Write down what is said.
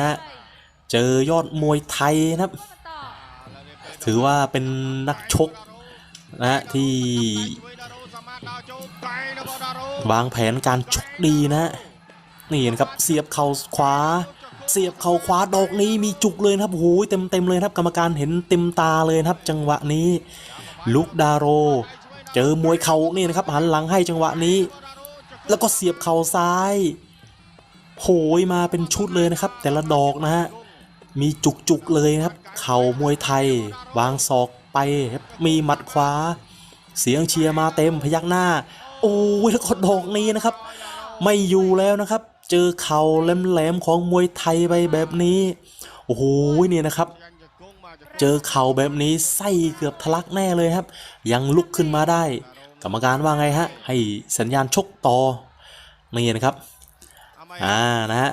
นะเจอยอดมวยไทยนะครับ ถือว่าเป็นนักชกนะฮะที่ วางแผนการชกดีนะ นี่นะครับเสียบเข่าขวา เสียบเข่าขวาดอกนี้มีจุกเลยครับโอ้โหเต็มเต็มเลยครับกรรมการเห็นเต็มตาเลยครับ จังหวะนี้ ลุกดาโร เจอมวยเข่านี่นะครับหันหลังให้จังหวะนี้ แล้วก็เสียบเข่าซ้าย โหยมาเป็นชุดเลยนะครับ แต่ละดอกนะฮะมีจุกๆเลยนะครับ เข่ามวยไทย วางศอกไปครับมีหมัดขวา เสียงเชียร์มาเต็มพยักหน้า โอ้ยแล้วก็ดอกนี้นะครับ ไม่อยู่แล้วนะครับ เจอเข่าแหลมๆของมวยไทยไปแบบนี้โอ้โหนี่นะครับ เจอเข่าแบบนี้ไส้เกือบทะลักแน่เลยครับ ยังลุกขึ้นมาได้ กรรมการว่าไงฮะให้สัญญาณชกต่อนี่นะครับ อ่านะฮะ